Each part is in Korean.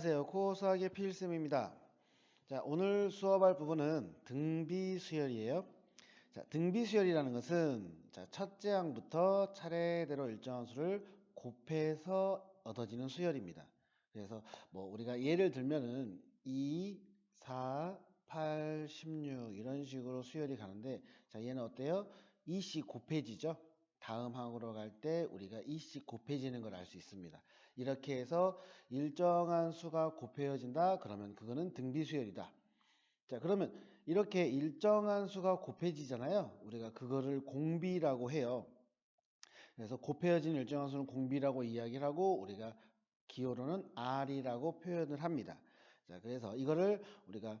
안녕하세요. 코어 수학의 필쌤입니다. 자, 오늘 수업할 부분은 등비 수열이에요. 자, 등비 수열이라는 것은 자, 첫째 항부터 차례대로 일정한 수를 곱해서 얻어지는 수열입니다. 그래서 뭐 우리가 예를 들면은 2, 4, 8, 16 이런 식으로 수열이 가는데 자, 얘는 어때요? 2씩 곱해지죠? 다음 항으로 갈 때 우리가 2씩 곱해지는 걸 알 수 있습니다. 이렇게 해서 일정한 수가 곱해진다. 그러면 그거는 등비수열이다. 자, 그러면 이렇게 일정한 수가 곱해지잖아요. 우리가 그거를 공비라고 해요. 그래서 곱해진 일정한 수는 공비라고 이야기를 하고 우리가 기호로는 R이라고 표현을 합니다. 자, 그래서 이거를 우리가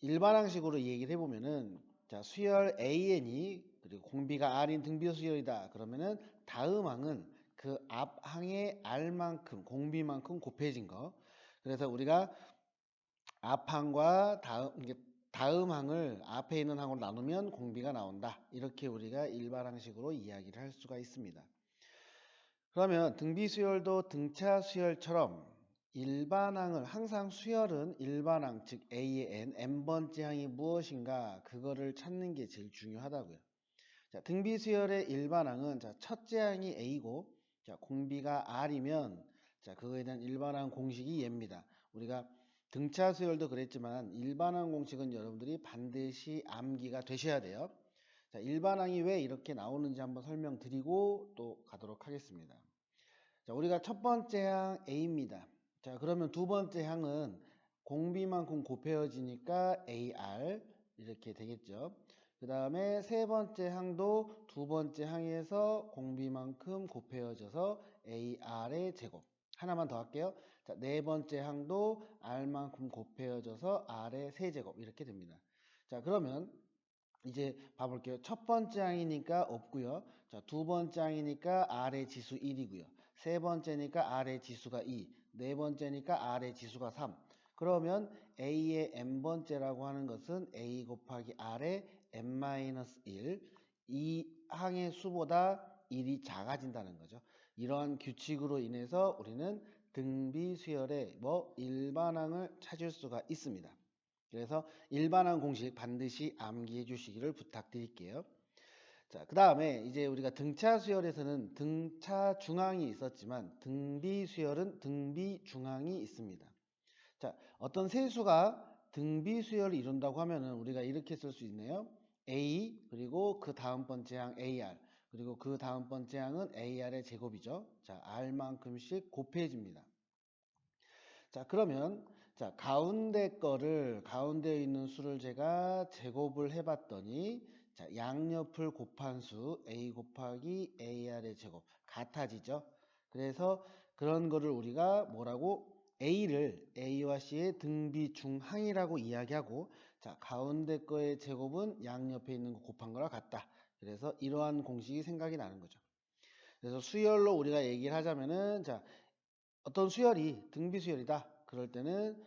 일반항식으로 얘기를 해보면은 자, 수열 AN이 그리고 공비가 R인 등비 수열이다. 그러면은 다음 항은 그 앞 항의 R만큼 공비만큼 곱해진 거. 그래서 우리가 앞 항과 다음 다음 항을 앞에 있는 항으로 나누면 공비가 나온다. 이렇게 우리가 일반 항식으로 이야기를 할 수가 있습니다. 그러면 등비 수열도 등차 수열처럼 일반항을 항상 수열은 일반항 즉 A의 n n번째 항이 무엇인가 그거를 찾는 게 제일 중요하다고요. 자, 등비 수열의 일반항은 자, 첫째 항이 A고 자, 공비가 R이면 자, 그거에 대한 일반항 공식이 얘입니다. 우리가 등차 수열도 그랬지만 일반항 공식은 여러분들이 반드시 암기가 되셔야 돼요. 자, 일반항이 왜 이렇게 나오는지 한번 설명드리고 또 가도록 하겠습니다. 자, 우리가 첫 번째 항 A입니다. 자, 그러면 두 번째 항은 공비만큼 곱해지니까 AR 이렇게 되겠죠. 그 다음에 세 번째 항도 두 번째 항에서 공비만큼 곱해져서 AR의 제곱. 하나만 더 할게요. 자, 네 번째 항도 R만큼 곱해져서 R의 세제곱 이렇게 됩니다. 자, 그러면 이제 봐볼게요. 첫 번째 항이니까 없고요. 자, 두 번째 항이니까 R의 지수 1이고요. 세 번째니까 R의 지수가 2, 네 번째니까 R의 지수가 3. 그러면 A의 n번째라고 하는 것은 A 곱하기 R의 n-1, 이 항의 수보다 1이 작아진다는 거죠. 이러한 규칙으로 인해서 우리는 등비 수열의 뭐 일반항을 찾을 수가 있습니다. 그래서 일반항 공식 반드시 암기해 주시기를 부탁드릴게요. 자, 그 다음에 이제 우리가 등차 수열에서는 등차 중항이 있었지만 등비 수열은 등비 중항이 있습니다. 자, 어떤 세수가 등비 수열을 이룬다고 하면은 우리가 이렇게 쓸 수 있네요. A 그리고 그 다음 번째 항 AR 그리고 그 다음 번째 항은 AR의 제곱이죠. 자, R만큼씩 곱해집니다. 자, 그러면 자, 가운데 거를 가운데에 있는 수를 제가 제곱을 해 봤더니 자, 양옆을 곱한 수 A 곱하기 AR의 제곱 같아지죠. 그래서 그런 거를 우리가 뭐라고 A를 A와 C의 등비 중항이라고 이야기하고 자, 가운데 거의 제곱은 양옆에 있는 거 곱한 거랑 같다. 그래서 이러한 공식이 생각이 나는 거죠. 그래서 수열로 우리가 얘기를 하자면은 자, 어떤 수열이 등비 수열이다. 그럴 때는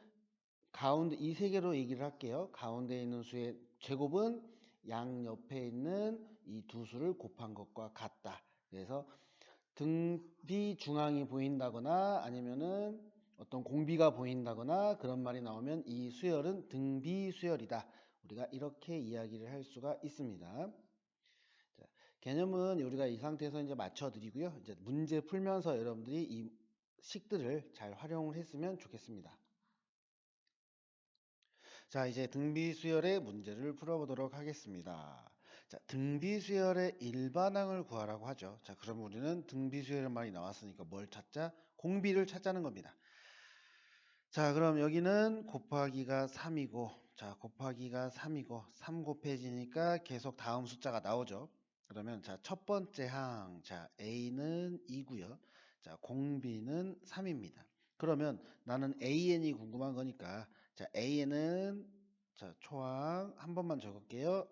가운데 이 세 개로 얘기를 할게요. 가운데 있는 수의 제곱은 양 옆에 있는 이 두 수를 곱한 것과 같다. 그래서 등비 중앙이 보인다거나 아니면은 어떤 공비가 보인다거나 그런 말이 나오면 이 수열은 등비 수열이다. 우리가 이렇게 이야기를 할 수가 있습니다. 자, 개념은 우리가 이 상태에서 이제 맞춰 드리고요. 이제 문제 풀면서 여러분들이 이 식들을 잘 활용을 했으면 좋겠습니다. 자, 이제 등비 수열의 문제를 풀어보도록 하겠습니다. 자, 등비 수열의 일반항을 구하라고 하죠. 자, 그럼 우리는 등비 수열의 말이 나왔으니까 뭘 찾자? 공비를 찾자는 겁니다. 자, 그럼 여기는 곱하기가 3이고, 자, 곱하기가 3이고, 3 곱해지니까 계속 다음 숫자가 나오죠. 그러면 자, 첫 번째 항, 자, A는 2고요. 자, 공비는 3입니다. 그러면 나는 AN이 궁금한 거니까 자, A는 자, 초항 한 번만 적을게요.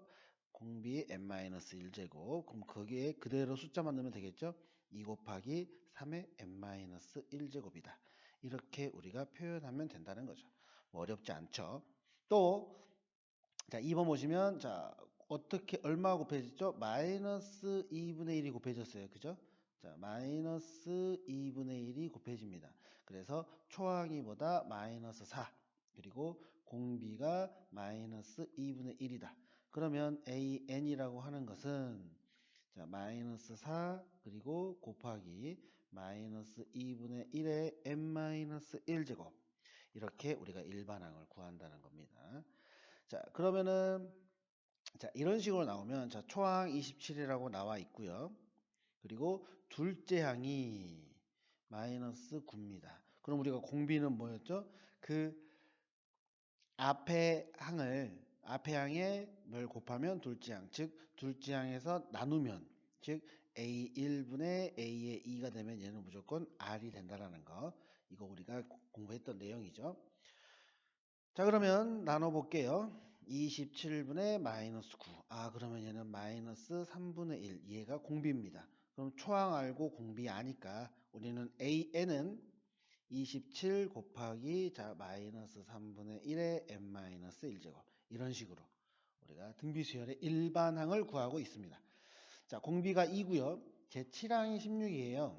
공비 n-1제곱. 그럼 거기에 그대로 숫자만 넣으면 되겠죠? 2 곱하기 3의 n-1제곱이다. 이렇게 우리가 표현하면 된다는 거죠. 뭐 어렵지 않죠. 또 자, 2번 보시면 자, 어떻게 얼마 곱해졌죠? 마이너스 2분의 1이 곱해졌어요. 그죠? 자, 마이너스 2분의 1이 곱해집니다. 그래서 초항이 보다 마이너스 4 그리고 공비가 마이너스 2분의 1이다. 그러면 AN이라고 하는 것은 자, 마이너스 4 그리고 곱하기 마이너스 2분의 1의 n-1제곱 이렇게 우리가 일반항을 구한다는 겁니다. 자, 그러면은 자, 이런 식으로 나오면 자, 초항 27이라고 나와 있고요. 그리고 둘째 항이 마이너스 9입니다. 그럼 우리가 공비는 뭐였죠? 그 앞에 항을 앞에 항에 뭘 곱하면 둘째 항, 즉 둘째 항에서 나누면 즉 a1분의 a의 2가 되면 얘는 무조건 r이 된다라는 거. 이거 우리가 공부했던 내용이죠. 자 그러면 나눠 볼게요. 27분의 마이너스 9. 아 그러면 얘는 마이너스 3분의 1. 얘가 공비입니다. 그럼 초항 알고 공비 아니까 우리는 an은 27 곱하기 자 마이너스 3분의 1의 n 마이너스 1제곱 이런 식으로 우리가 등비수열의 일반항을 구하고 있습니다. 자 공비가 2고요. 제 7항이 16이에요.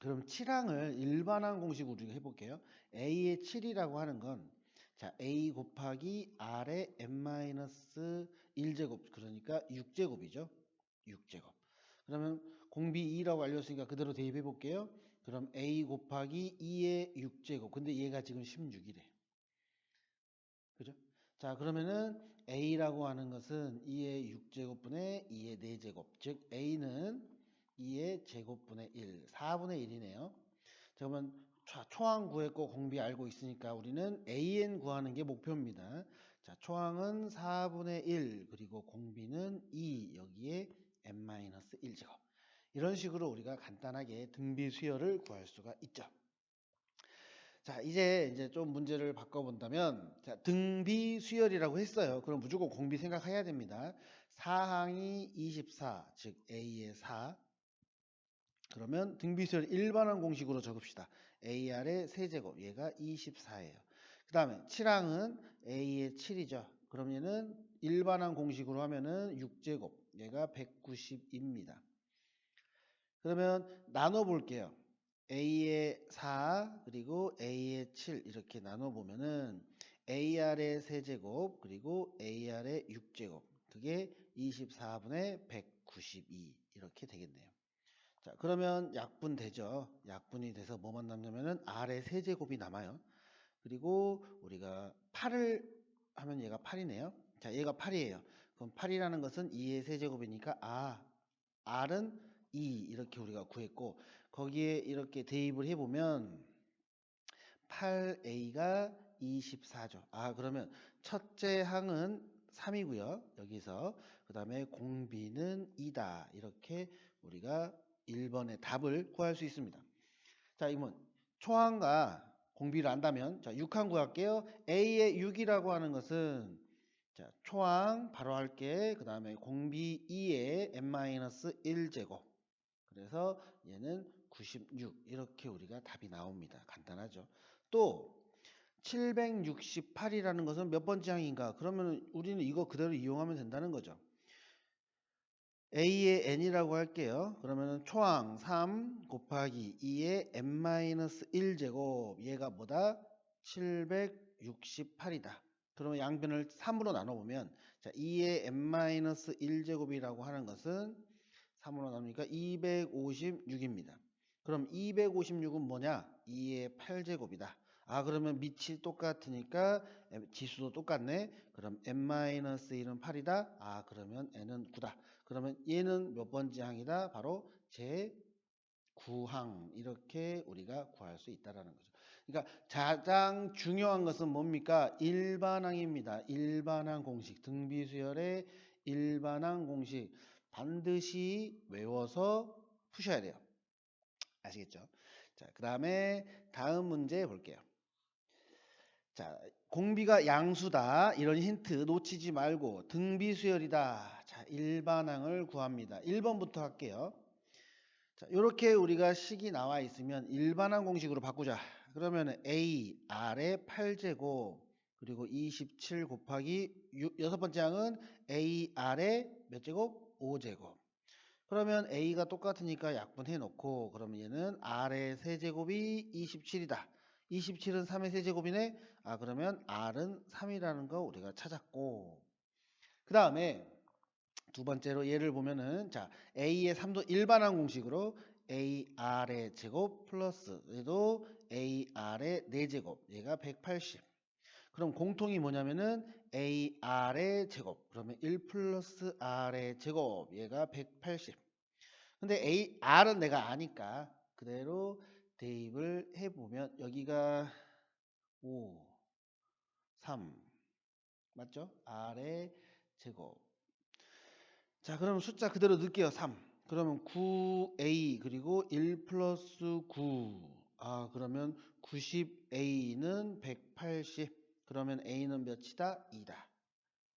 그럼 7항을 일반항 공식으로 우리가 해볼게요. a의 7이라고 하는 건 자, a 곱하기 r의 n-1제곱 그러니까 6제곱이죠. 6제곱. 그러면 공비 2라고 알려줬으니까 그대로 대입해 볼게요. 그럼 a 곱하기 2의 6제곱. 근데 얘가 지금 16이래. 그죠? 자, 그러면은 a라고 하는 것은 2의 6제곱분의 2의 4제곱. 즉 a는 2의 제곱분의 1, 4분의 1이네요. 자, 그러면 초- 초항 구했고 공비 알고 있으니까 우리는 an 구하는 게 목표입니다. 자, 초항은 4분의 1 그리고 공비는 2 여기에 n-1제곱. 이런 식으로 우리가 간단하게 등비 수열을 구할 수가 있죠. 자, 이제 이제 좀 문제를 바꿔 본다면 자, 등비 수열이라고 했어요. 그럼 무조건 공비 생각해야 됩니다. 4항이 24, 즉 A의 4. 그러면 등비 수열 일반항 공식으로 적읍시다. AR의 세제곱, 얘가 24예요. 그 다음에 7항은 A의 7이죠. 그럼 얘는 일반항 공식으로 하면은 6제곱, 얘가 190입니다. 그러면 나눠 볼게요. A의 4 그리고 A의 7 이렇게 나눠 보면은 AR의 세제곱 그리고 AR의 6제곱 그게 24분의 192 이렇게 되겠네요. 자 그러면 약분 되죠. 약분이 돼서 뭐만 남냐면은 R의 세제곱이 남아요. 그리고 우리가 8을 하면 얘가 8이네요. 자 얘가 8이에요. 그럼 8이라는 것은 2의 세제곱이니까 아 R은 2 이렇게 우리가 구했고 거기에 이렇게 대입을 해보면 8a가 24죠. 아 그러면 첫째 항은 3이고요. 여기서 그 다음에 공비는 2다. 이렇게 우리가 1번의 답을 구할 수 있습니다. 자 이건 초항과 공비를 안다면 자 6항 구할게요. a의 6이라고 하는 것은 자 초항 바로 할게. 그 다음에 공비 2의 n-1제곱 그래서 얘는 96 이렇게 우리가 답이 나옵니다. 간단하죠. 또 768이라는 것은 몇 번째 항인가? 그러면 우리는 이거 그대로 이용하면 된다는 거죠. a의 n이라고 할게요. 그러면 초항 3 곱하기 2의 n-1제곱 얘가 뭐다? 768이다. 그러면 양변을 3으로 나눠보면 자 2의 n-1제곱이라고 하는 것은 3으로 나누니까 256입니다. 그럼 256은 뭐냐? 2의 8제곱이다. 아 그러면 밑이 똑같으니까 지수도 똑같네. 그럼 n-1은 8이다. 아 그러면 n은 9다. 그러면 얘는 몇 번째 항이다? 바로 제 9항 이렇게 우리가 구할 수 있다라는 거죠. 그러니까 가장 중요한 것은 뭡니까? 일반항입니다. 일반항 공식 등비수열의 일반항 공식 반드시 외워서 푸셔야 돼요. 아시겠죠? 자, 그 다음에 다음 문제 볼게요. 자, 공비가 양수다. 이런 힌트 놓치지 말고 등비수열이다. 자, 일반항을 구합니다. 1번부터 할게요. 자, 이렇게 우리가 식이 나와 있으면 일반항 공식으로 바꾸자. 그러면 A, R의 8제곱 그리고 27 곱하기 6, 여섯 번째 항은 A, R의 몇 제곱? 5제곱. 그러면 a가 똑같으니까 약분해 놓고 그러면 얘는 r의 세제곱이 27이다. 27은 3의 세제곱이네. 아 그러면 r은 3이라는 거 우리가 찾았고 그 다음에 두 번째로 얘를 보면은 자 a의 3도 일반항 공식으로 ar의 제곱 플러스 얘도 ar의 4제곱 얘가 180 그럼 공통이 뭐냐면은 ar의 제곱. 그러면 1 플러스 r의 제곱. 얘가 180 근데 a r은 내가 아니까 그대로 대입을 해보면 여기가 5 3 맞죠? r의 제곱. 자 그럼 숫자 그대로 넣을게요. 3 그러면 9a 그리고 1 플러스 9 아 그러면 90a는 180 그러면 a는 몇이다? 2다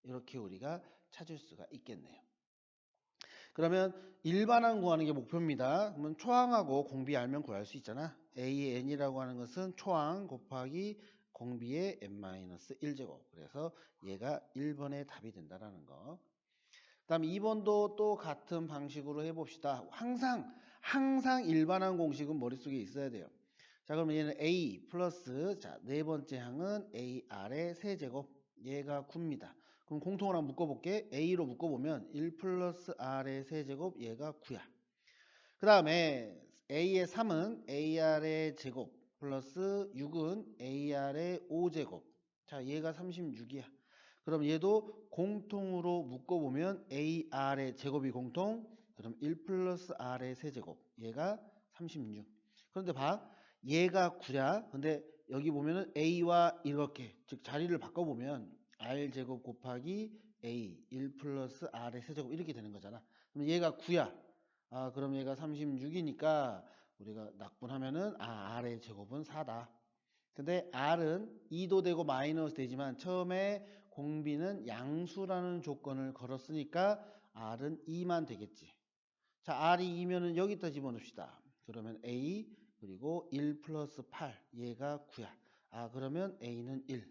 이렇게 우리가 찾을 수가 있겠네요 그러면 일반항 구하는 게 목표입니다 그러면 초항하고 공비 알면 구할 수 있잖아 a의 n이라고 하는 것은 초항 곱하기 공비의 n-1제곱 그래서 얘가 1번의 답이 된다라는 거 그 다음에 2번도 또 같은 방식으로 해봅시다. 항상, 항상 일반항 공식은 머릿속에 있어야 돼요. 자, 그러면 얘는 A 플러스, 자, 네 번째 항은 AR의 세제곱. 얘가 9입니다. 그럼 공통을 한번 묶어볼게. A로 묶어보면 1 플러스 R의 세제곱, 얘가 9야. 그 다음에 A의 3은 AR의 제곱 플러스 6은 AR의 5제곱. 자, 얘가 36이야. 그럼 얘도 공통으로 묶어보면 AR의 제곱이 공통 그럼 1 플러스 R의 세제곱 얘가 36 그런데 봐 얘가 9야 근데 여기 보면은 A와 이렇게 즉 자리를 바꿔보면 R제곱 곱하기 A 1 플러스 R의 세제곱 이렇게 되는 거잖아 그럼 얘가 9야 아 그럼 얘가 36이니까 우리가 낙분하면은 아 R의 제곱은 4다 근데 R은 2도 되고 마이너스 되지만 처음에 공비는 양수라는 조건을 걸었으니까 R은 2만 되겠지. 자, R이 2면은 여기다 집어넣읍시다. 그러면 A 그리고 1 플러스 8 얘가 9야. 아 그러면 A는 1.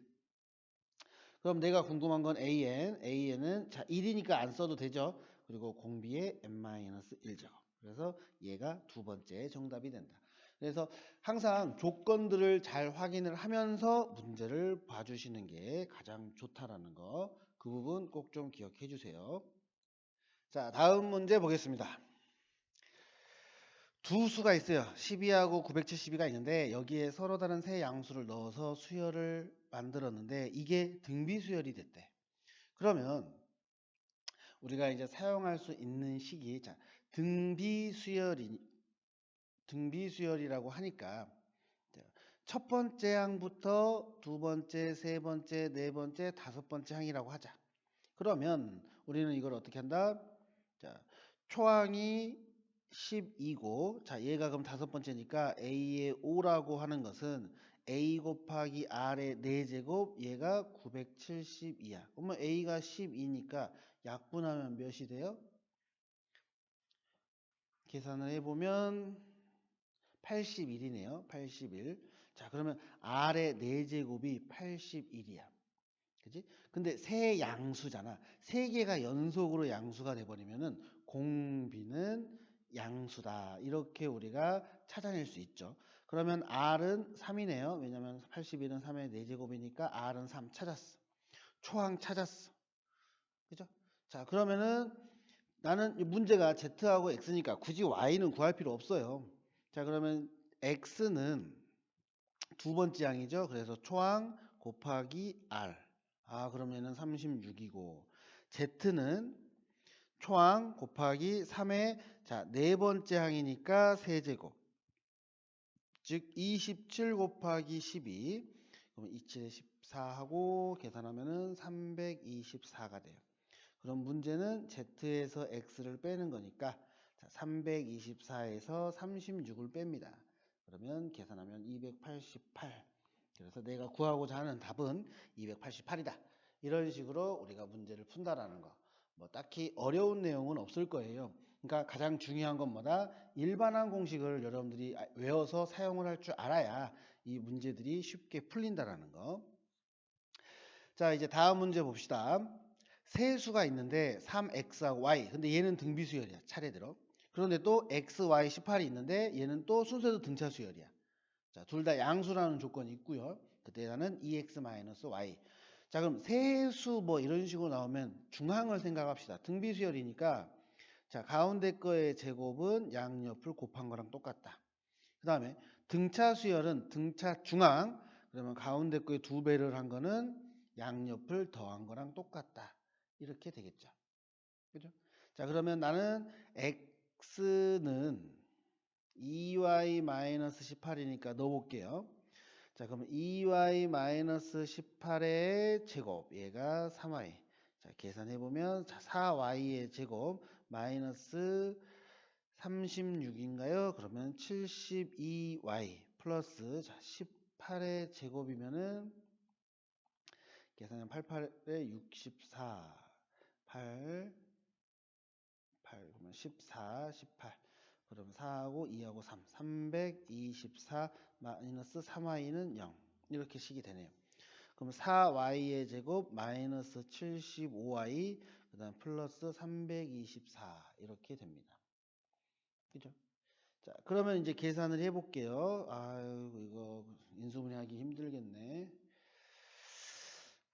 그럼 내가 궁금한 건 AN. AN은 자 1이니까 안 써도 되죠. 그리고 공비의 n-1제곱. 그래서 얘가 두 번째 정답이 된다. 그래서 항상 조건들을 잘 확인을 하면서 문제를 봐주시는 게 가장 좋다라는 거. 그 부분 꼭 좀 기억해 주세요. 자, 다음 문제 보겠습니다. 두 수가 있어요. 12하고 972가 있는데 여기에 서로 다른 세 양수를 넣어서 수열을 만들었는데 이게 등비 수열이 됐대. 그러면 우리가 이제 사용할 수 있는 식이 자, 등비 수열이 등비 수열이라고 하니까 첫 번째 항부터 두 번째, 세 번째, 네 번째, 다섯 번째 항이라고 하자. 그러면 우리는 이걸 어떻게 한다? 자, 초항이 12고 자, 얘가 그럼 다섯 번째니까 A의 5라고 하는 것은 A 곱하기 R의 4제곱 얘가 972야. 그러면 A가 12니까 약분하면 몇이 돼요? 계산을 해보면 81이네요. 81. 자, 그러면 R의 4제곱이 81이야. 그지? 근데 세 양수잖아. 세 개가 연속으로 양수가 돼버리면은 공비는 양수다. 이렇게 우리가 찾아낼 수 있죠. 그러면 R은 3이네요. 왜냐면 81은 3의 4제곱이니까 R은 3 찾았어. 초항 찾았어. 그죠? 자, 그러면은 나는 문제가 Z하고 X니까 굳이 Y는 구할 필요 없어요. 자 그러면 x는 두 번째 항이죠. 그래서 초항 곱하기 r. 아 그러면은 36이고 z는 초항 곱하기 3의 자 네 번째 항이니까 세제곱. 즉 27 곱하기 12. 그럼 27에 14하고 계산하면은 324가 돼요. 그럼 문제는 z에서 x를 빼는 거니까 324에서 36을 뺍니다. 그러면 계산하면 288. 그래서 내가 구하고자 하는 답은 288이다. 이런 식으로 우리가 문제를 푼다라는 거. 뭐 딱히 어려운 내용은 없을 거예요. 그러니까 가장 중요한 건 뭐다? 일반항 공식을 여러분들이 아, 외워서 사용을 할 줄 알아야 이 문제들이 쉽게 풀린다라는 거. 자, 이제 다음 문제 봅시다. 세 수가 있는데 3x하고 y. 근데 얘는 등비수열이야. 차례대로. 그런데 또 x, y, 18이 있는데 얘는 또 순서도 등차 수열이야. 자, 둘 다 양수라는 조건이 있고요. 그때는 2x-y. 자, 그럼 세수 뭐 이런 식으로 나오면 중항을 생각합시다. 등비 수열이니까 자, 가운데 거의 제곱은 양옆을 곱한 거랑 똑같다. 그 다음에 등차 수열은 등차 중앙 그러면 가운데 거의 두 배를 한 거는 양옆을 더한 거랑 똑같다. 이렇게 되겠죠. 그죠? 자, 그러면 나는 x는 2y-18이니까 넣어볼게요. 자, 그럼 2y-18의 제곱, 얘가 3y. 자, 계산해보면 4y의 제곱 마이너스 36인가요? 그러면 72y 플러스 자, 18의 제곱이면은 계산하면 88에 64 8 8 그러면 14 18 그러면 4하고 2하고 3 324 마이너스 3y는 0 이렇게 식이 되네요. 그럼 4y의 제곱 마이너스 75y 그 다음 플러스 324 이렇게 됩니다. 그죠? 자, 그러면 이제 계산을 해볼게요. 아유, 이거 인수분해하기 힘들겠네.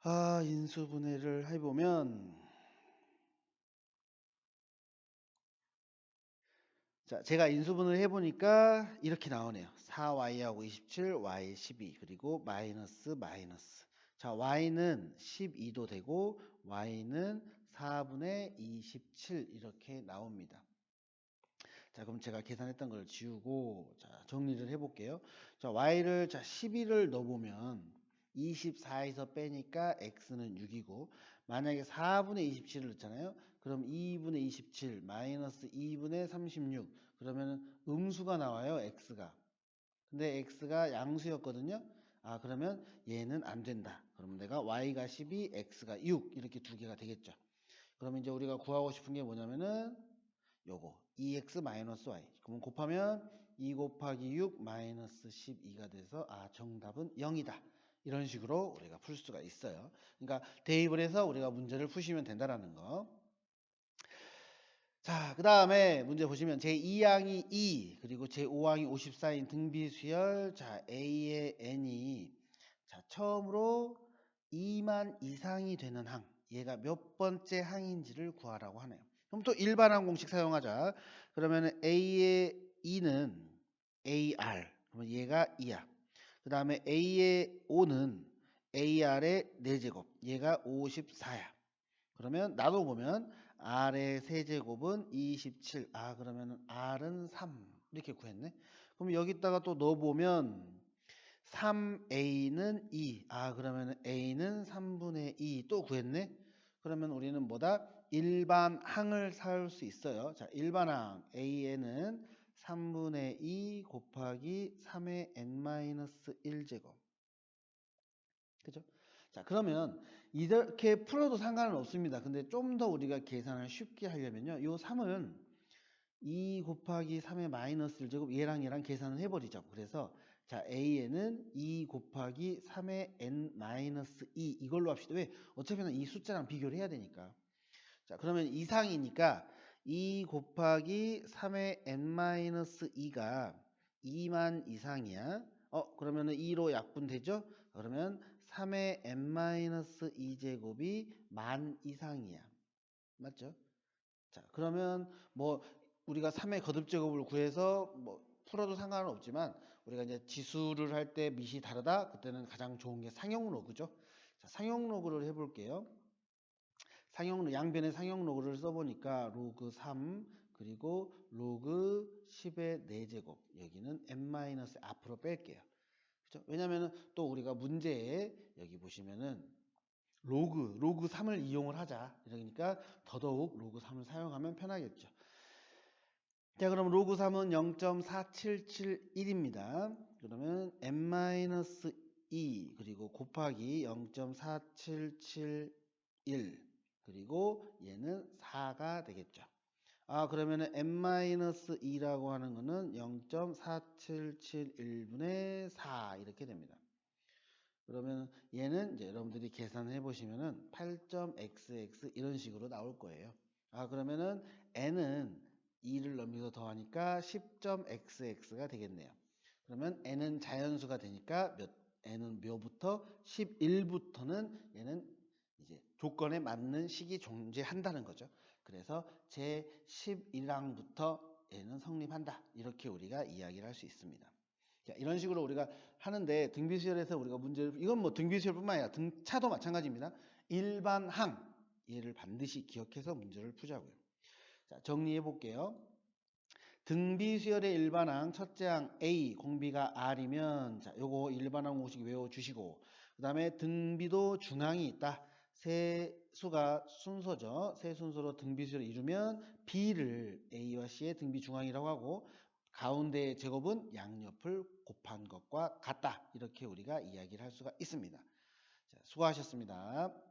아, 인수분해를 해보면 자, 제가 인수분을 해보니까 이렇게 나오네요. 4y하고 27, y 12 그리고 마이너스 마이너스 자, y는 12도 되고 y는 4분의 27 이렇게 나옵니다. 자, 그럼 제가 계산했던 걸 지우고 자, 정리를 해볼게요. 자, y를 자 12를 넣어보면 24에서 빼니까 x는 6이고 만약에 4분의 27을 넣잖아요. 그럼 2분의 27 마이너스 2분의 36 그러면 음수가 나와요. x가. 근데 x가 양수였거든요. 아 그러면 얘는 안 된다. 그러면 내가 y가 12, x가 6 이렇게 두 개가 되겠죠. 그러면 이제 우리가 구하고 싶은 게 뭐냐면은 요거 2x 마이너스 y 그러면 곱하면 2 곱하기 6 마이너스 12가 돼서 아 정답은 0이다. 이런 식으로 우리가 풀 수가 있어요. 그러니까 대입을 해서 우리가 문제를 푸시면 된다라는 거. 자, 그 다음에 문제 보시면 제2항이 2, 그리고 제5항이 54인 등비수열, 자, A의 N이, 자, 처음으로 2만 이상이 되는 항, 얘가 몇 번째 항인지를 구하라고 하네요. 그럼 또 일반항 공식 사용하자. 그러면 A의 2는 AR, 그러면 얘가 2야. 그 다음에 A의 5는 AR의 4제곱, 얘가 54야. 그러면 나도 보면 R의 세제곱은 27. 아, 그러면 R은 3. 이렇게 구했네. 그럼 여기다가 또 넣어보면 3A는 2. 아, 그러면 A는 3분의 2. 또 구했네. 그러면 우리는 뭐다? 일반 항을 사올 수 있어요. 자, 일반 항 A에는 3분의 2 곱하기 3의 n-1제곱. 그죠? 자, 그러면 이렇게 풀어도 상관은 없습니다. 근데 좀 더 우리가 계산을 쉽게 하려면요. 요 3은 2 곱하기 3의 마이너스 1제곱 얘랑 얘랑 계산을 해버리죠. 그래서 자 A에는 2 곱하기 3의 n 마이너스 2 이걸로 합시다. 왜? 어차피 이 숫자랑 비교를 해야 되니까. 자 그러면 이상이니까 2 곱하기 3의 n 마이너스 2가 2만 이상이야. 어 그러면은 2로 약분되죠? 그러면 3의 n-2제곱이 만 이상이야. 맞죠? 자, 그러면 뭐 우리가 3의 거듭제곱을 구해서 뭐 풀어도 상관은 없지만 우리가 이제 지수를 할 때 밑이 다르다. 그때는 가장 좋은 게 상용 로그죠. 자, 상용 로그를 해 볼게요. 상용 양변의 상용 로그를 써 보니까 로그 3 그리고 로그 10의 4제곱 여기는 n- 앞으로 뺄게요. 그죠? 왜냐면은 또 우리가 문제에 여기 보시면은 로그, 로그 3을 이용을 하자. 이러니까 더더욱 로그 3을 사용하면 편하겠죠. 자, 그럼 로그 3은 0.4771입니다. 그러면 n-2 그리고 곱하기 0.4771 그리고 얘는 4가 되겠죠. 아, 그러면은 n-2라고 하는 거는 0.4771분의 4 이렇게 됩니다. 그러면 얘는 이제 여러분들이 계산을 해 보시면은 8.xx 이런 식으로 나올 거예요. 아, 그러면은 n은 2를 넘겨서 더하니까 10.xx가 되겠네요. 그러면 n은 자연수가 되니까 몇 n은 묘부터 11부터는 얘는 이제 조건에 맞는 식이 존재한다는 거죠. 그래서 제 11항부터 얘는 성립한다. 이렇게 우리가 이야기를 할 수 있습니다. 자, 이런 식으로 우리가 하는데 등비수열에서 우리가 문제를 이건 뭐 등비수열뿐만 아니라 등차도 마찬가지입니다. 일반항 얘를 반드시 기억해서 문제를 푸자고요. 자, 정리해 볼게요. 등비수열의 일반항 첫째 항 A 공비가 R이면 자, 요거 일반항 공식 외워 주시고 그다음에 등비도 중항이 있다. 세 수가 순서죠. 세 순서로 등비수를 이루면 B를 A와 C의 등비 중항이라고 하고 가운데의 제곱은 양옆을 곱한 것과 같다. 이렇게 우리가 이야기를 할 수가 있습니다. 자, 수고하셨습니다.